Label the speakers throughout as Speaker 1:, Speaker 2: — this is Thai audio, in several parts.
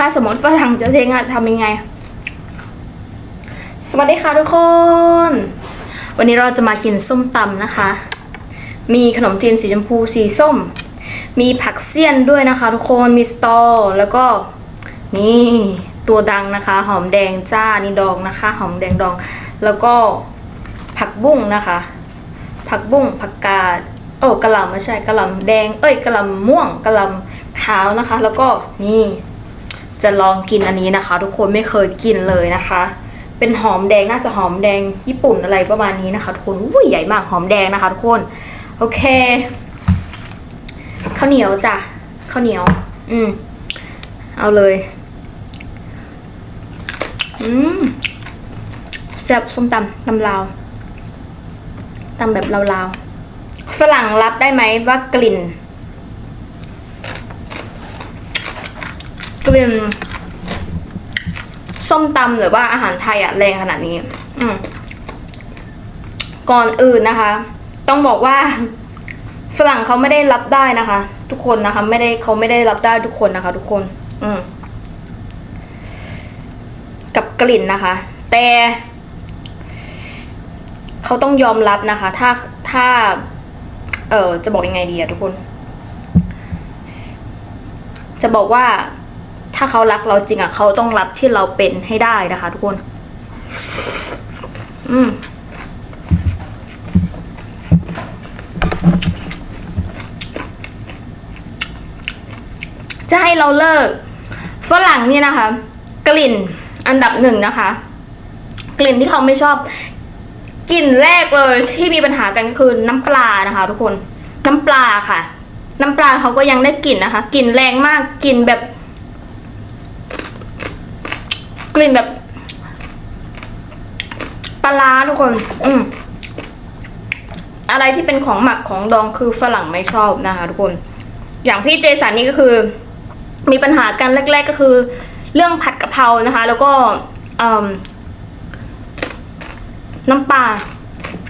Speaker 1: ถ้าสมมติฝรั่งจะเทงอะทำยังไง สวัสดีค่ะทุกคน วันนี้เราจะมากินส้มตำนะคะ มีขนมจีนสีชมพูสีส้ม มีผักเสี้ยนด้วยนะคะ ทุกคน มีสตอ แล้วก็นี่ตัวดังนะคะ หอมแดงจ้านี่ดองนะคะ หอมแดงดอง แล้วก็ผักบุ้งนะคะ ผักบุ้งผักกาดโอ้กระหล่ำไม่ใช่กระหล่ำแดง เอ้ยกระหล่ำม่วงกระหล่ำขาวนะคะ แล้วก็นี่ จะลองกินอันนี้นะคะ ทุกคนไม่เคยกินเลยนะคะ เป็นหอมแดงน่าจะหอมแดงญี่ปุ่นอะไรประมาณนี้นะคะทุกคนอุ้ยใหญ่มากหอมแดงนะคะทุกคนโอเคข้าวเหนียวจ้ะข้าวเหนียว อืมเอาเลย อืมแซ่บส้มตำตำลาวตำแบบลาวๆฝรั่งรับได้ไหมว่ากลิ่น กลิ่นส้มตำหรือว่าอาหารไทยอะแรงขนาดนี้ อืก่อนอื่นนะคะ ต้องบอกว่าฝรั่งเขาไม่ได้รับได้นะคะ ทุกคนนะคะ ไม่ได้เขาไม่ได้รับได้ทุกคนนะคะ ทุกคน อืกับกลิ่นนะคะ แต่เขาต้องยอมรับนะคะ ถ้าถ้า เออจะบอกยังไงดีอะทุกคน จะบอกว่า ถ้าเขารักเราจริงอะเขาต้องรับที่เราเป็นให้ได้นะคะ ทุกคน อืมจะให้เราเลิก ฝรั่งเนี่ยนะคะ กลิ่นอันดับหนึ่งนะคะ กลิ่นที่เขาไม่ชอบ กลิ่นแรกเลยที่มีปัญหากันก็คือน้ำปลานะคะ ทุกคน น้ำปลาค่ะ น้ำปลาเขาก็ยังได้กลิ่นนะคะ กลิ่นแรงมากกลิ่นแบบ ก ลิ่นแบบปลาทุกคน อืมอะไรที่เป็นของหมักของดองคือฝรั่งไม่ชอบนะคะทุกคน อย่างพี่เจสันนี่ก็คือ มีปัญหากันแรก ๆ ก็คือ เรื่องผัดกะเพรานะคะ แล้วก็น้ำปลา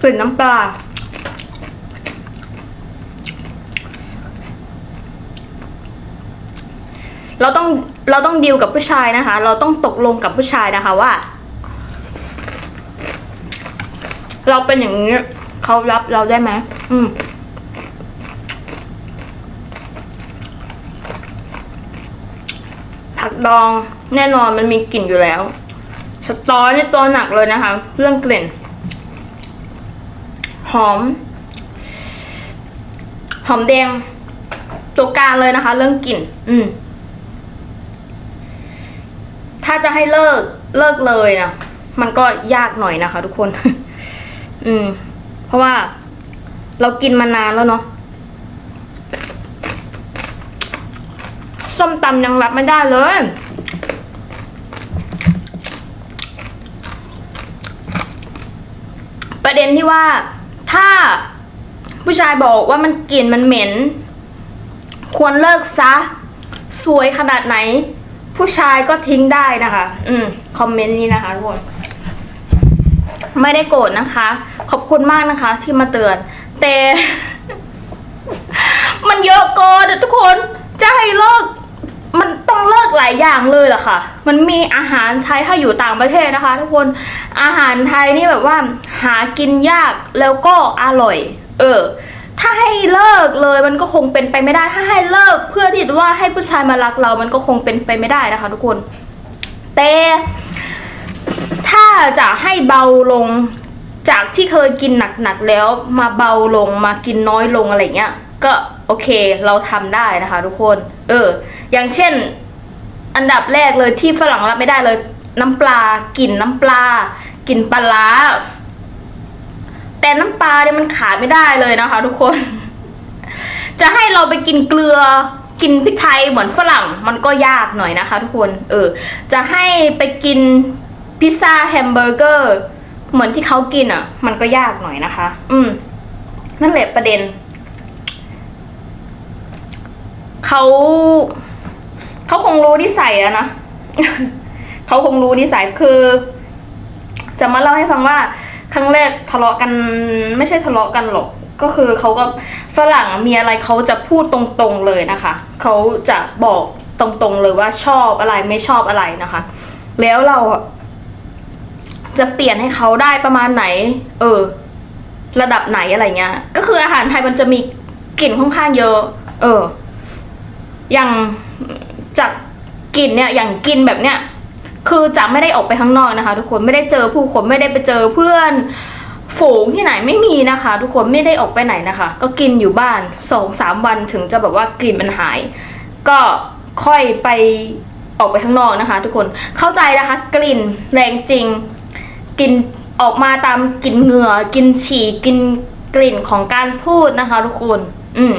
Speaker 1: กลิ่นน้ำปลา เราต้องเราต้องดีลกับผู้ชายนะคะ เราต้องตกลงกับผู้ชายนะคะว่า เราเป็นอย่างนี้เขารับเราได้ไหมอืมผักดองแน่นอนมันมีกลิ่นอยู่แล้ว สตอนี่ตัวหนักเลยนะคะ เรื่องกลิ่น หอม หอมแดงตัวกลางเลยนะคะ เรื่องกลิ่น อืม ถ้าจะให้เลิกเลิกเลยนะมันก็ยากหน่อยนะคะ ทุกคน อืม เพราะว่าเรากินมานานแล้วเนาะส้มตำยังรับไม่ได้เลย ประเด็นที่ว่าถ้าผู้ชายบอกว่ามันกลิ่นมันเหม็น ควรเลิกซะ สวยขนาดไหน ผู้ชายก็ทิ้งได้นะคะ อืมคอมเมนต์นี้นะคะทุกคนไม่ได้โกรธนะคะ ขอบคุณมากนะคะ ที่มาเตือน แต่ มันเยอะเกินทุกคนจะให้เลิก มันต้องเลิกหลายอย่างเลยล่ะค่ะ มันมีอาหารใช้ถ้าอยู่ต่างประเทศนะคะ ทุกคนอาหารไทยนี่แบบว่า หากินยากแล้วก็อร่อย เออ ถ้าให้เลิกเลยมันก็คงเป็นไปไม่ได้ ถ้าให้เลิกเพื่อที่ว่าให้ผู้ชายมารักเรา มันก็คงเป็นไปไม่ได้นะคะ ทุกคน แต่ถ้าจะให้เบาลงจากที่เคยกินหนักๆแล้ว มาเบาลงมากินน้อยลงอะไรเงี้ย ก็โอเคเราทำได้นะคะ ทุกคน เออ อย่างเช่น อันดับแรกเลยที่ฝรั่งรับไม่ได้เลย น้ำปลากลิ่นน้ำปลากลิ่นปลาร้า แต่น้ำปลาเนี่ยมันขาดไม่ได้เลยนะคะ ทุกคน จะให้เราไปกินเกลือกินพริกไทยเหมือนฝรั่งมันก็ยากหน่อยนะคะ ทุกคน เออ จะให้ไปกินพิซซ่าแฮมเบอร์เกอร์ เหมือนที่เขากินอะ มันก็ยากหน่อยนะคะ อืม นั่นแหละประเด็น เขาเขาคงรู้นิสัยอะนะ เขาคงรู้นิสัยคือ จะมาเล่าให้ฟังว่า ครั้งแรกทะเลาะกันไม่ใช่ทะเลาะกันหรอกก็คือเขาก็ฝรั่งมีอะไรเขาจะพูดตรงๆเลยนะคะเขาจะบอกตรงๆเลยว่าชอบอะไรไม่ชอบอะไรนะคะ แล้วเราจะเปลี่ยนให้เขาได้ประมาณไหน เออ ระดับไหนอะไรเงี้ย ก็คืออาหารไทยมันจะมีกลิ่นค่อนข้างเยอะ เออ อย่างจากกลิ่นเนี่ย อย่างกินแบบเนี้ย คือจะไม่ได้ออกไปข้างนอกนะคะ ทุกคนไม่ได้เจอผู้คนไม่ได้ไปเจอเพื่อนฝูงที่ไหนไม่มีนะคะ ทุกคนไม่ได้ออกไปไหนนะคะ ก็กินอยู่บ้านสองสามวันถึงจะแบบว่ากลิ่นมันหาย ก็ค่อยไปออกไปข้างนอกนะคะ ทุกคนเข้าใจนะคะ กลิ่นแรงจริงกินออกมาตามกลิ่นเหงื่อกินฉี่กินกลิ่นของการพูดนะคะ ทุกคน อืม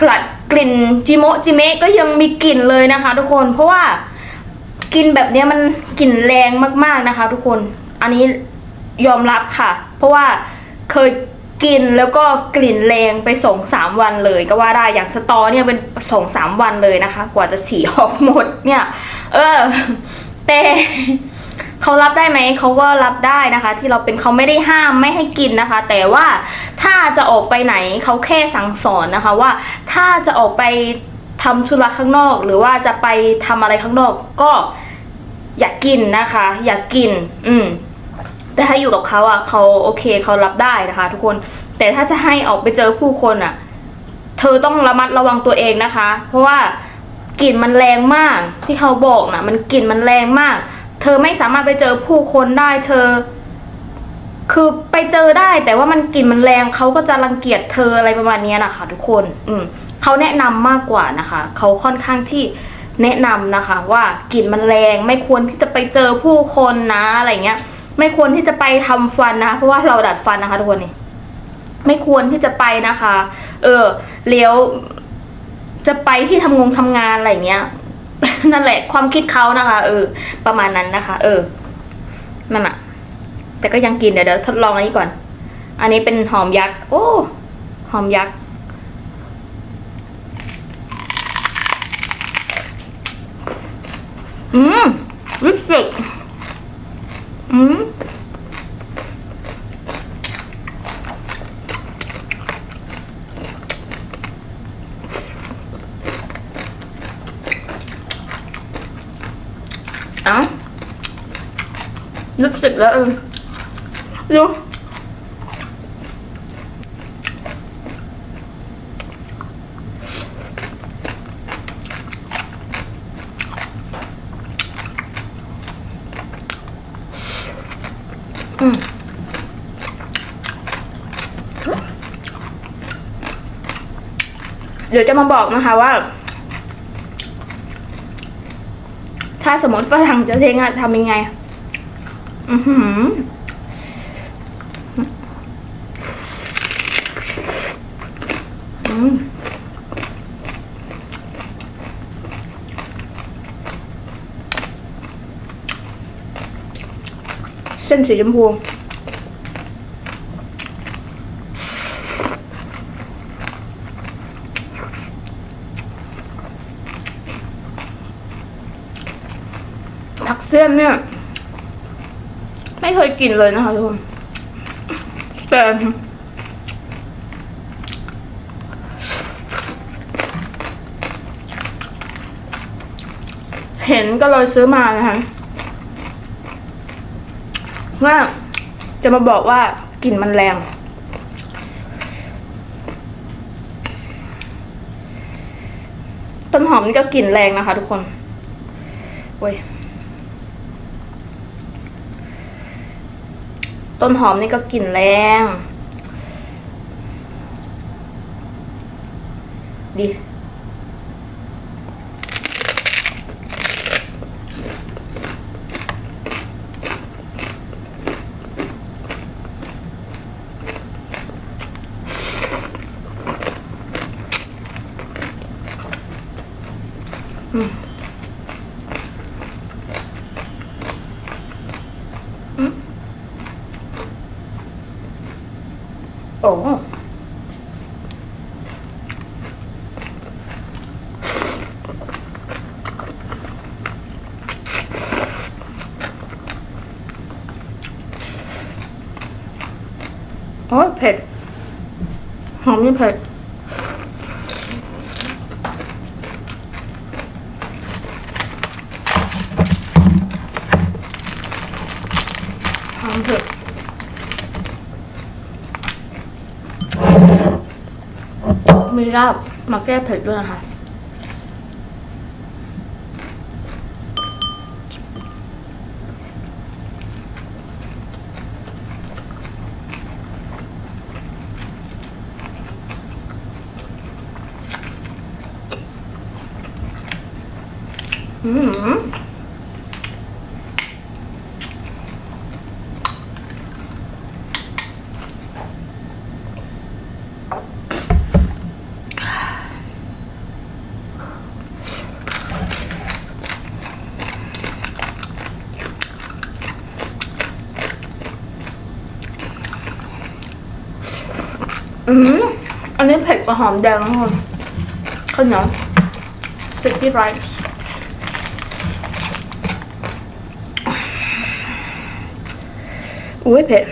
Speaker 1: กลัดกลิ่นจิโมจิเมะก็ยังมีกลิ่นเลยนะคะ ทุกคนเพราะว่า กินแบบนี้มันกลิ่นแรงมากๆนะคะ ทุกคน อันนี้ยอมรับค่ะ เพราะว่าเคยกินแล้วก็กลิ่นแรงไปสองสามวันเลย ก็ว่าได้อย่างสตอเนี่ยเป็นสองสามวันเลยนะคะ กว่าจะฉี่ออกหมดเนี่ย เออ แต่เขารับได้ไหมเขาก็รับได้นะคะ ที่เราเป็นเขาไม่ได้ห้ามไม่ให้กินนะคะ แต่ว่าถ้าจะออกไปไหนเขาแค่สั่งสอนนะคะว่า ถ้าจะออกไป ทำธุระข้างนอก หรือว่าจะไปทำอะไรข้างนอก ก็อย่ากกินนะคะ อย่ากกิน อืมแต่ถ้าอยู่กับเขาอะเขาโอเคเขารับได้นะคะ ทุกคนแต่ถ้าจะให้ออกไปเจอผู้คนอะ เธอต้องระมัดระวังตัวเองนะคะ เพราะว่ากลิ่นมันแรงมากที่เขาบอกนะมันกลิ่นมันแรงมาก เธอไม่สามารถไปเจอผู้คนได้ เธอ คือไปเจอได้ แต่ว่ามันกลิ่นมันแรงเขาก็จะรังเกียจเธออะไรประมาณนี้นะคะทุกคน อืม เขาแนะนำมากกว่านะคะเขาค่อนข้างที่แนะนำนะคะว่ากลิ่นมันแรงไม่ควรที่จะไปเจอผู้คนนะอะไรเงี้ย ไม่ควรที่จะไปทำฟันนะเพราะว่าเราดัดฟันนะคะทุกคนนี่ไม่ควรที่จะไปนะคะ เออเลี้ยวจะไปที่ทำงงทำงานอะไรเงี้ย นั่นแหละความคิดเขานะคะ เออ ประมาณนั้นนะคะ เออนั่นอะแต่ก็ยังกินเดี๋ยวเดี๋ยวทดลองอันนี้ก่อน อันนี้เป็นหอมยักษ์โอ้หอมยักษ์ อืมรู้สึกอืมเอ้ารู้สึกแล้วเออดู เดี๋ยวจะมาบอกนะคะว่า ถ้าสมมติฝรั่งจะเทงอะทำยังไง อือหืออืมเส้นสีชมพู ผักเสี้ยนเนี่ย ไม่เคย กินเลยนะคะทุกคนแต่เห็นก็เลยซื้อมานะคะว่าจะมาบอกว่ากลิ่นมันแรง ต้นหอมนี่ก็กลิ่นแรงนะคะทุกคนโอ้ย ต้นหอมนี่ก็กลิ่นแรง ดี โอ้โอ้เผ็ด หอมนี่เผ็ด มี ลาบมาแก้เผ็ดด้วยนะคะ อืม อืมอันนี้เผ็ด กว่าหอมแดงนะคนข้าวเหนียวสติ๊กกี้ไรซ์อุ้ยเผ็ด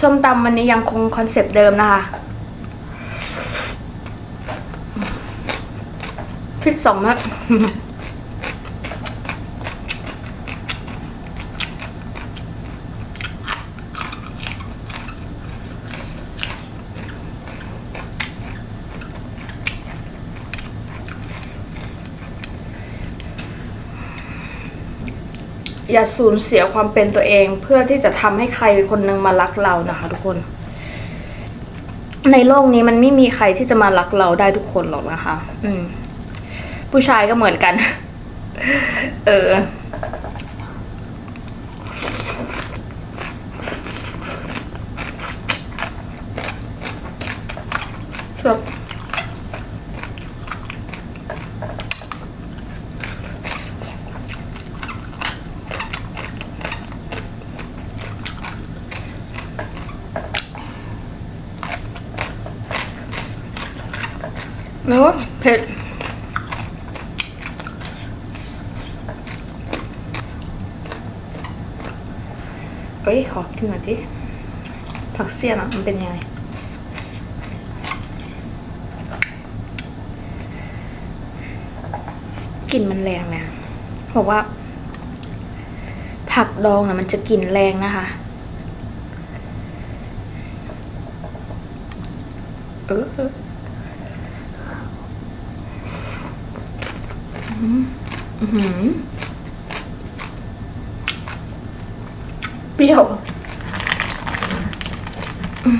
Speaker 1: ส้มตำวันนี้ยังคงคอนเซปต์เดิมนะคะพริกสองเม็ด อย่าสูญเสียความเป็นตัวเอง เพื่อที่จะทำให้ใครคนหนึ่งมารักเรานะคะทุกคน ในโลกนี้มันไม่มีใครที่จะมารักเราได้ทุกคนหรอกนะคะ อืม ผู้ชายก็เหมือนกัน เออ ครับ โอ้เผ็ด เอ้ยขอกินหน่อยดิผักเสี้ยนอะมันเป็นยังไงกลิ่นมันแรงนะบอกว่า ผักดองอะมันจะกลิ่นแรงนะคะเอออออื้อหือเปรี้ยวอื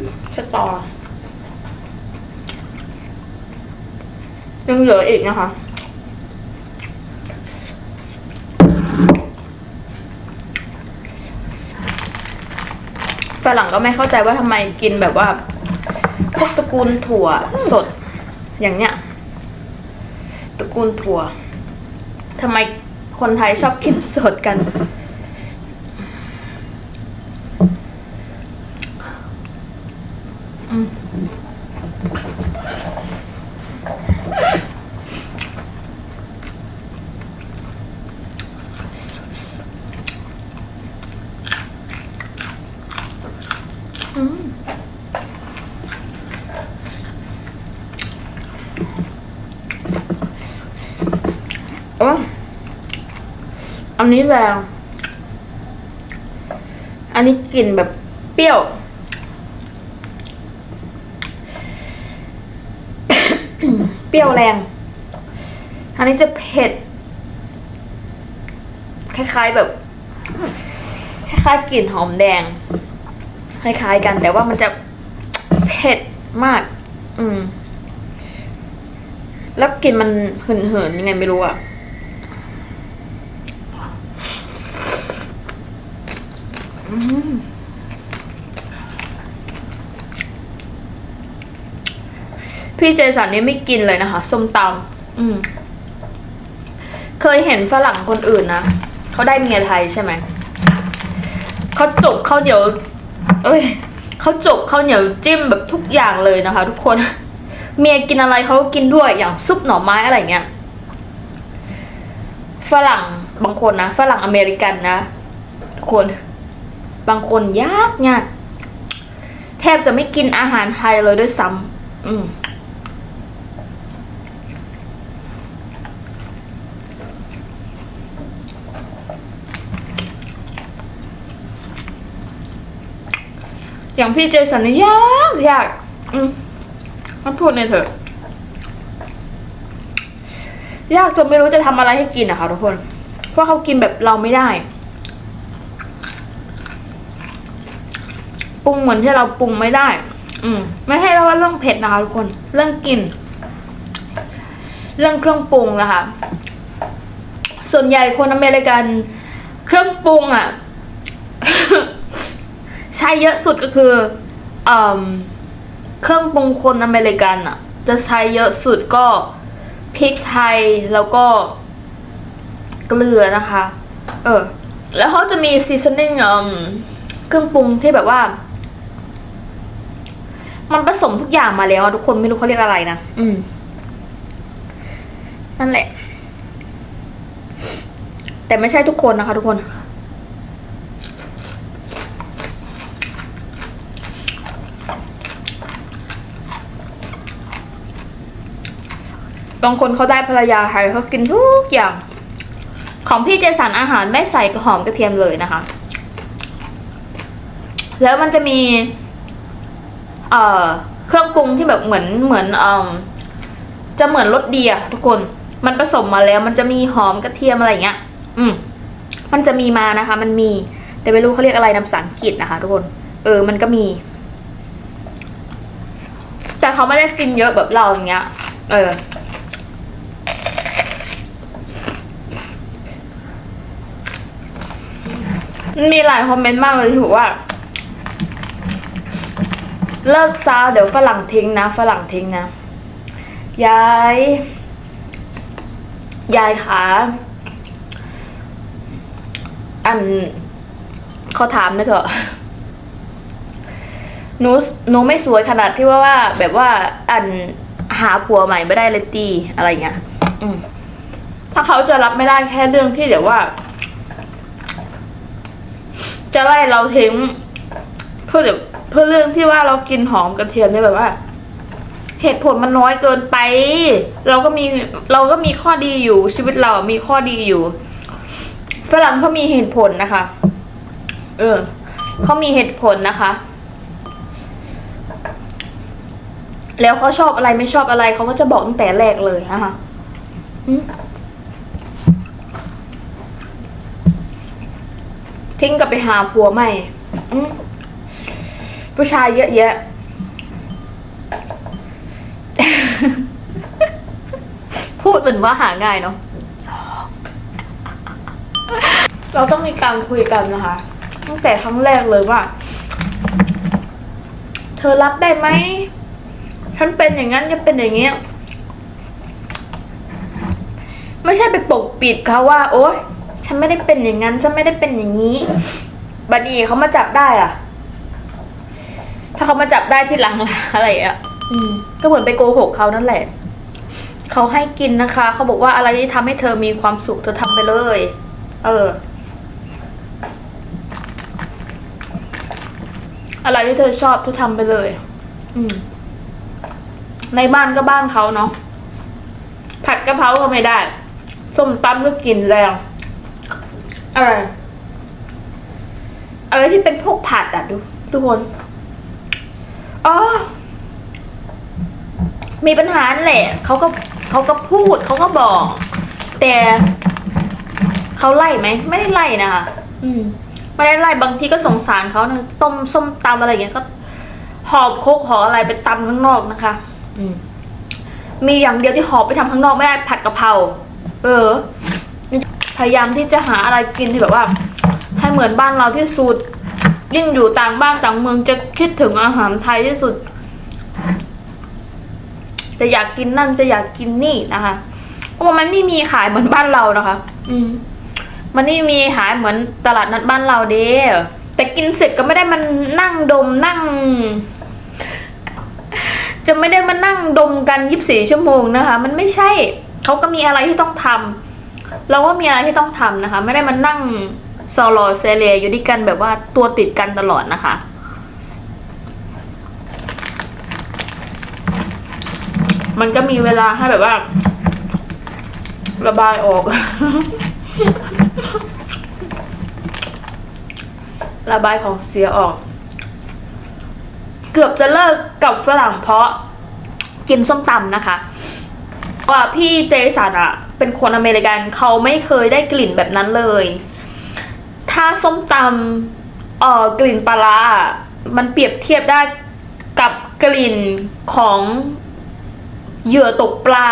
Speaker 1: มสตอ ยัง เหลืออีกนะคะ ฝรั่งก็ไม่เข้าใจว่าทำไมกินแบบว่า พวกตระกูลถั่วสดอย่างเนี้ยตระกูลถั่วทำไมคนไทยชอบกินสดกัน นนี้แรง อันนี้กลิ่นแบบเปรี้ยว เปรี้ยวแรง อันนี้จะเผ็ด คล้ายๆแบบ คล้ายๆกลิ่นหอมแดง คล้ายๆกันแต่ว่ามันจะเผ็ดมาก อืม แล้วกลิ่นมันเหินๆยังไงไม่รู้อะ อืมพี่เจสันนี่ไม่กินเลยนะคะส้มตำอืม เคยเห็นฝรั่งคนอื่นนะเขาได้เมียไทยใช่ไหมเขาจกข้าวเหนียว เอ้ยเขาจกข้าวเหนียวจิ้มแบบทุกอย่างเลยนะคะ ทุกคน เมียกินอะไรเขาก็กินด้วยอย่างซุปหน่อไม้อะไรเงี้ยฝรั่งบางคนนะฝรั่งอเมริกันนะทุกคน บางคนยากยากแทแทบจะไม่กินอาหารไทยเลยด้วยซ้ำอืมอย่างพี่เจสันนี่ยากยาก อืมมันพูดในเถอะ ยากจนไม่รู้จะทำอะไรให้กินอะค่ะทุกคน เพราะเขากินแบบเราไม่ได้ ปรุงเหมือนที่เราปรุงไม่ได้ อืม ไม่ใช่ว่าเรื่องเผ็ดนะคะทุกคน เรื่องกลิ่น เรื่องเครื่องปรุงนะคะ ส่วนใหญ่คนอเมริกัน เครื่องปรุงอะใช้เยอะสุดก็คืออืมเครื่องปรุงคนอเมริกันอะจะใช้เยอะสุดก็พริกไทยแล้วก็เกลือนะคะ เออ แล้วเขาจะมีซีซันนิ่งอืมเครื่องปรุงที่แบบว่า มันผสมทุกอย่างมาแล้วอะทุกคนไม่รู้เขาเรียกอะไรนะอืม นั่นแหละ แต่ไม่ใช่ทุกคนนะคะ ทุกคน บางคนเขาได้ภรรยาไทยเขากินทุกอย่าง ของพี่เจสันอาหารไม่ใส่กระหอมกระเทียมเลยนะคะ แล้วมันจะมี เอ่อเครื่องปรุงที่แบบเหมือนเหมือนเอ่อจะเหมือนรสเดีอะทุกคนมันผสมมาแล้ว มันจะมีหอมกระเทียมอะไรอย่างเงี้ย อืมมันจะมีมานะคะ มันมี แต่ไม่รู้เขาเรียกอะไรนภาษาอังกฤษนะคะทุกคน เออ มันก็มี แต่เขาไม่ได้กินเยอะแบบเราอย่างเงี้ย เออ มีหลายคอมเมนต์มากเลยที่บอกว่า เลิกซาเดี๋ยวฝรั่งทิ้งนะ ฝรั่งทิ้งนะ ยาย ยายขาอันเขาถามนะเถอะหนูหนูไม่สวยขนาดที่ว่าว่า แบบว่า อันหาผัวใหม่ไม่ได้เลยตีอะไรเงี้ยถ้าเขาจะรับไม่ได้แค่เรื่องที่เดี๋ยวว่า จะไล่เราทิ้งเพื่อเดี๋ยว พื่อเรื่องที่ว่าเรากินหอมกระเทียมเนี่ยแบบว่า เหตุผลมันน้อยเกินไป เราก็มีเราก็มีข้อดีอยู่ชีวิตเรามีข้อดีอยู่ฝรั่งเขามีเหตุผลนะคะ เออเขามีเหตุผลนะคะ แล้วเขาชอบอะไรไม่ชอบอะไรเขาก็จะบอกตั้งแต่แรกเลยนะคะทิ้งกับไปหาผัวใหม่อื ผู้ชายเยอะแยะ พูดเหมือนว่าหาง่ายเนาะ เราต้องมีการคุยกันนะคะ ตั้งแต่ครั้งแรกเลยว่า เธอรับได้ไหม ฉันเป็นอย่างนั้นจะเป็นอย่างเงี้ย ไม่ใช่ไปปกปิดเขาว่า โอ๊ย ฉันไม่ได้เป็นอย่างนั้น ฉันไม่ได้เป็นอย่างนี้ บัดนี้เขามาจับได้อะาเขามาจับได้ที่หลังอะไรอะอืมก็เหมือนไปโกหกเขานั่นแหละ เขาให้กินนะคะ เขาบอกว่าอะไรที่ทำให้เธอมีความสุขเธอทำไปเลย เออ อะไรที่เธอชอบเธอทำไปเลย อืม ในบ้านก็บ้านเขาเนาะ ผัดกะเพราก็ไม่ได้ ส้มตำก็กลินแรงอะไร อะไรที่เป็นพวกผัดอะดูทุกคน อ๋อมีปัญหาแหละเขาก็เขาก็พูดเขาก็บอก แต่เขาไล่ไหมไม่ได้ไล่นะคะอืมไม่ได้ไล่บางทีก็สงสารเขานะต้มส้มตำอะไรอย่างเงี้ยก็หอบโคกหออะไรไปตำข้างนอกนะคะ อืมมีอย่างเดียวที่หอบไปทำข้างนอกไม่ได้ผัดกะเพราเออ พยายามที่จะหาอะไรกินที่แบบว่า ให้เหมือนบ้านเราที่สุด ยิ่งอยู่ต่างบ้านต่างเมืองจะคิดถึงอาหารไทยที่สุด จะอยากกินนั่นจะอยากกินนี่นะคะเพราะว่ามันไม่มีขายเหมือนบ้านเรานะคะ อืม มันไม่มีขายเหมือนตลาดนัดบ้านเราเด้แต่กินเสร็จก็ไม่ได้มันนั่งดมนั่ง จะไม่ได้มานั่งดมกันยีิบสี่ชั่วโมงนะคะ มันไม่ใช่ เขาก็มีอะไรที่ต้องทำเราก็มีอะไรที่ต้องทำนะคะ ไม่ได้มานั่ง ซอลอเซเลอยู่ด้วยกันแบบว่าตัวติดกันตลอดนะคะมันก็มีเวลาให้แบบว่า ระบายออก ระบายของเสียออก เกือบจะเลิกกับฝรั่งเพราะกินส้มตำนะคะว่าพี่เจสันอะเป็นคนอเมริกันเขาไม่เคยได้กลิ่นแบบนั้นเลยาส้มตำเอ่อกลิ่นปลาร้ามันเปรียบเทียบได้กับกลิ่นของเหยื่อตกปลา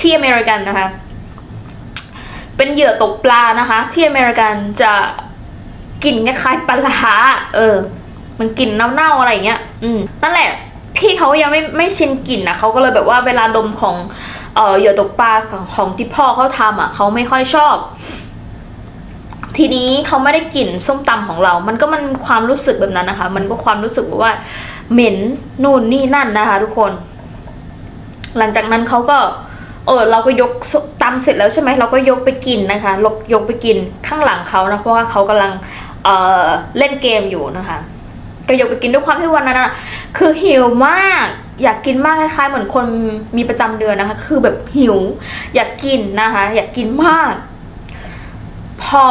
Speaker 1: ที่อเมริกันนะคะ เป็นเหยื่อตกปลานะคะ ที่อเมริกันจะกลิ่นคล้ายๆปลาร้าเออ มันกลิ่นเน่าๆอะไรอย่างเงี้ย อืมนั่นแหละ พี่เขายังไม่ไม่ชินกลิ่นนะเขาก็เลยแบบว่าเวลาดมของเอ่อเหยื่อตกปลาของของที่พ่อเขาทำอะเขาไม่ค่อยชอบ ทีนี้เขาไม่ได้กลิ่นส้มตำของเรา มันก็มันความรู้สึกแบบนั้นนะคะ มันก็ความรู้สึกแบบว่าเหม็นนู่นนี่นั่นนะคะ ทุกคน หลังจากนั้นเขาก็ เออเราก็ยกตำเสร็จแล้วใช่ไหมเราก็ยกไปกินนะคะลกยกไปกินข้างหลังเขานะ เพราะว่าเขากำลังเออเล่นเกมอยู่นะคะก็ยกไปกินด้วยความที่วันนั้นอะคือหิวมากอยากกินมากคล้ายๆเหมือนคนมีประจำเดือนนะคะ คือแบบหิว อยากกินนะคะ อยากกินมาก พอ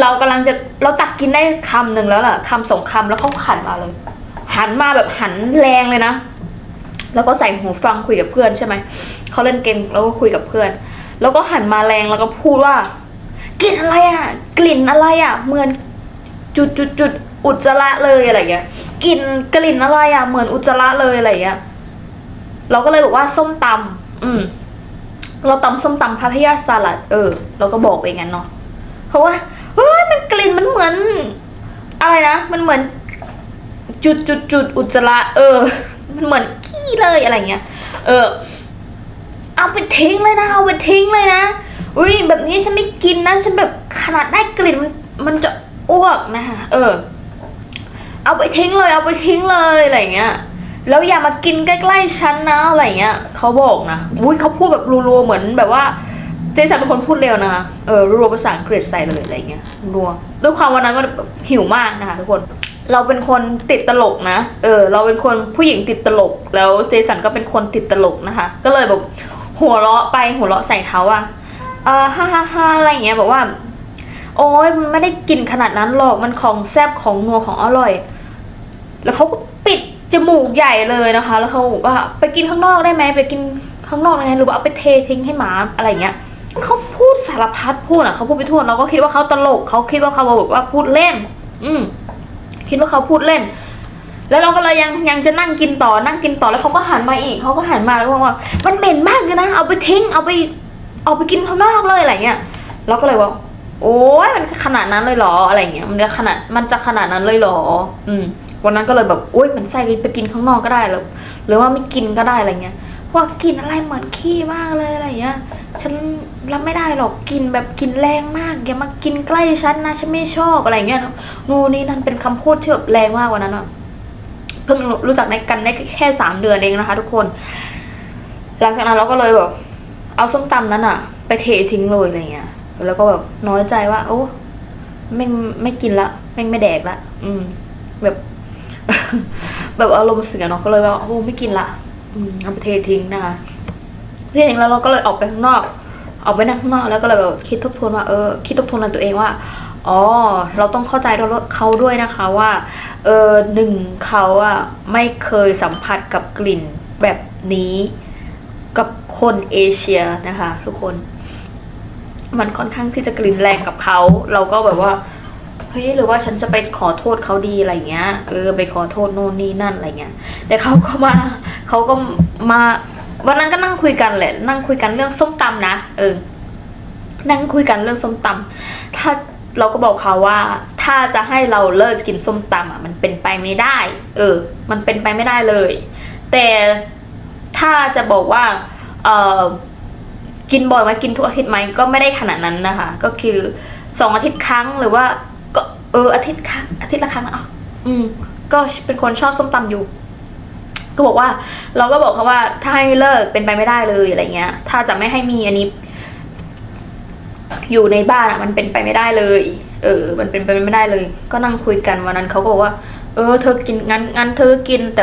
Speaker 1: เรากำลังจะเราตักกินได้คำหนึ่งแล้วล่ะคำสองคำแล้วเขาหันมาเลย หันมาแบบหันแรงเลยนะ แล้วก็ใส่หูฟังคุยกับเพื่อนใช่ไหมเขาเล่นเกมแล้วก็คุยกับเพื่อน แล้วก็หันมาแรงแล้วก็พูดว่า กลิ่นอะไรอะ กลิ่นอะไรอะเหมือนจุดจุดจุดอุจจาระเลยอะไรเงี้ยกลิ่นกลิ่นอะไรอะเหมือนอุจจาระเลยอะไรเงี้ยเราก็เลยบอกว่าส้มตำอืม เราตำส้มตำพัทยาสลัด เออ เราก็บอกไปงั้นเนาะ เพราะว่าเฮ้ยมันกลิ่นมันเหมือน อะไรนะ มันเหมือน จุดจุดจุดอุจจาระเออ มันเหมือนขี้เลยอะไรเงี้ย เออ เอาไปทิ้งเลยนะ เอาไปทิ้งเลยนะ อุ้ยแบบนี้ฉันไม่กินนะ ฉันแบบขนาดได้กลิ่นมันมันจะอ้วกนะคะเออ เอาไปทิ้งเลย เอาไปทิ้งเลยอะไรเงี้ยแล้วอย่ามากินใกล้ๆฉันนะอะไรเงี้ยเขาบอกนะอุ้ยเขาพูดแบบรัวๆเหมือนแบบว่า เจสันเป็นคนพูดเร็วนะคะ เออรัวภาษาอังกฤษใส่เลยอะไรเงี้ยรัวด้วยความวันนั้นก็แบบหิวมากนะคะทุกคน เราเป็นคนติดตลกนะ เออ เราเป็นคนผู้หญิงติดตลก แล้วเจสันก็เป็นคนติดตลกนะคะ ก็เลยแบบหัวเราะไปหัวเราะใส่เขาอะเออฮ่าฮ่าฮ่าอะไรเงี้ยบอกว่า โอ้ยมันไม่ได้กินขนาดนั้นหรอก มันของแซ่บของนัวของอร่อย แล้วเขาก็ปิดจมูกใหญ่เลยนะคะ แล้วเขาบอกว่าไปกินข้างนอกได้ไหมไปกินข้างนอกได้ไหมหรือว่าเอาไปเททิ้งให้หมาอะไรเงี้ย เขาพูดสารพัดพูดอะเขาพูดไปทั่วเราก็คิดว่าเขาตลกเขาคิดว่าเขาแบบว่าพูดเล่น อืมคิดว่าเขาพูดเล่น แล้วเราก็เลยยังยังจะนั่งกินต่อนั่งกินต่อแล้วเขาก็หันมาอีกเขาก็หันมาแล้วก็บอกว่า มันเหม็นมากเลยนะเอาไปทิ้ง เอาไปเอาไปกินข้างนอกเลยอะไรเงี้ยเราก็เลยว่า โอ้ยมันขนาดนั้นเลยเหรออะไรเงี้ยมันจะขนาดมันจะขนาดนั้นเลยเหรอ อืมวันนั้นก็เลยแบบโอ้ยมันใส่ไปกินข้างนอกก็ได้แล้วหรือว่าไม่กินก็ได้อะไรเงี้ย ว่ากลิ่นอะไรเหมือนขี้มากเลยอะไรเงี้ย ฉันรับไม่ได้หรอกกลิ่นแบบกลิ่นแรงมากอย่ามากินใกล้ฉันนะฉันไม่ชอบอะไรเงี้ยนู่นนี่นั่นเป็นคำพูดที่แบบแรงมากกว่านั้นอะเพิ่งรู้จักในกันได้แค่สามเดือนเองนะคะ ทุกคน หลังจากนั้นเราก็เลยแบบเอาส้มตำนั้นอะ ไปเททิ้งเลยอะไรเงี้ย แล้วก็แบบน้อยใจว่าโอ้ไม่ไม่กินละแม่ไม่แดกละ อืม แบบ แบบอารมณ์เสียเนาะก็เลยว่าโอ้ไม่กินละ เอาไปเททิ้งนะคะเพียงแล้วเราก็เลยออกไปข้างนอก ออกไปนั่งข้างนอกแล้วก็เลยแบบคิดทบทวนว่าเออคิดทบทวนในตัวเองว่าอ๋อเราต้องเข้าใจเขาด้วยนะคะว่าเออหนึ่งเขาอะไม่เคยสัมผัสกับกลิ่นแบบนี้กับคนเอเชียนะคะ ทุกคน มันค่อนข้างที่จะกลิ่นแรงกับเขา เราก็แบบว่า เฮ้ยหรือว่าฉันจะไปขอโทษเขาดีอะไรเงี้ย เออไปขอโทษโน่นนี่นั่นอะไรเงี้ย แต่เขาก็มาเขาก็มาวันนั้นก็นั่งคุยกันแหละ นั่งคุยกันเรื่องส้มตำนะเออ นั่งคุยกันเรื่องส้มตำถ้าเราก็บอกเขาว่า ถ้าจะให้เราเลิกกินส้มตำอะมันเป็นไปไม่ได้ เออ มันเป็นไปไม่ได้เลย แต่ถ้าจะบอกว่า เออกินบ่อยไหมกินทุกอาทิตย์ไหมก็ไม่ได้ขนาดนั้นนะคะ ก็คือสองอาทิตย์ครั้งหรือว่า เอออาทิตย์ครั้งอาทิตย์ละครั้งอะอืม ก็เป็นคนชอบส้มตำอยู่ ก็บอกว่า เราก็บอกเขาว่าถ้าให้เลิกเป็นไปไม่ได้เลยอะไรเงี้ย ถ้าจะไม่ให้มีอันนี้ อยู่ในบ้านอะ มันเป็นไปไม่ได้เลย เออ มันเป็นไปไม่ได้เลย ก็นั่งคุยกันวันนั้นเขาก็บอกว่า เออ เธอกินงั้นงั้นเธอกินแต่